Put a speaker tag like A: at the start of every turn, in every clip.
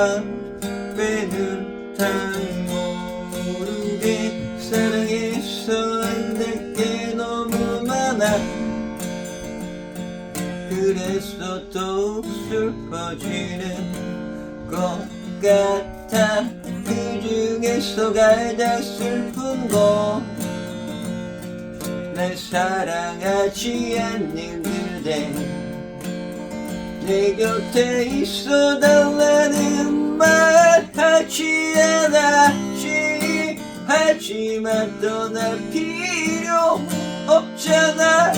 A: 앞에는 다 모르게 사랑해서 안될게 너무 많아. 그래서 더 슬퍼지는 것 같아. 그 중에서 가장 슬픈 건 날 사랑하지 않는 그대. 내 곁에 있어 달라 하지만 떠날 필요 없잖아.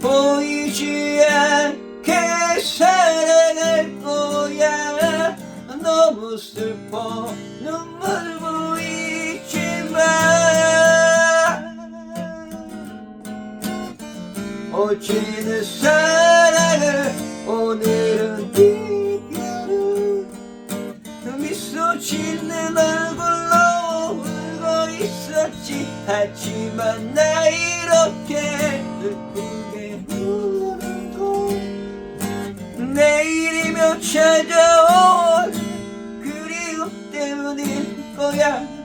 A: 보이지 않게 사랑할 거야. 너무 슬퍼 눈물 보이지만 어제는 사랑을 오늘은 이별을 미소 짓는 울고 있었지 하지만 나 이렇게 슬프게 우는 거 내일이면 찾아올 그리움 때문일 거야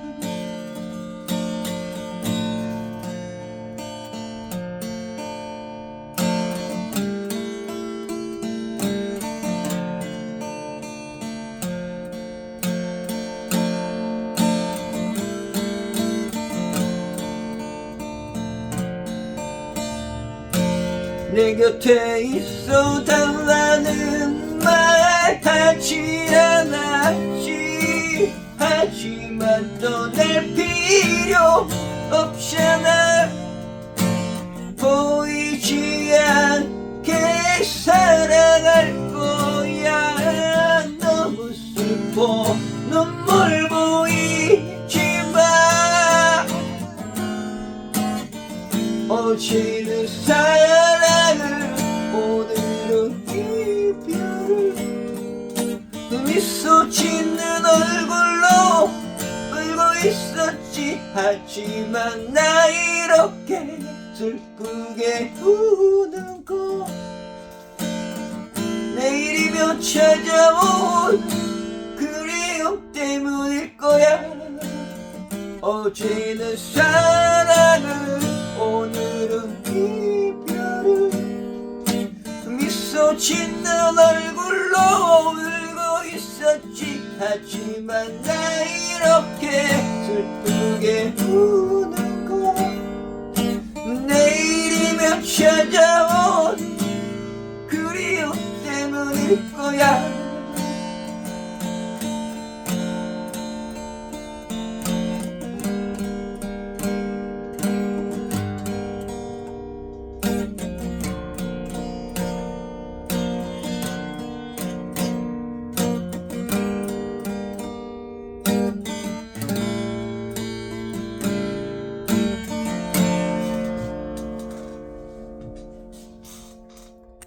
A: 내 곁에 있어 달라는 말 하지 않았지. 하지만 떠날 필요 없잖아. 보이지 않게 사랑할 거야. 너무 슬퍼 눈물 보이지 마 어제는 사랑을 오늘은 이별을 미소 짓는 얼굴로 울고 있었지. 하지만 나 이렇게 슬프게 우는 거 내일이면 찾아온 그리움 때문일 거야. 어제는 사랑을 오늘은 짓는 얼굴로 울고 있었지. 하지만 나 이렇게 슬프게 우는 거. 내일이면 찾아온 그리움 때문일 거야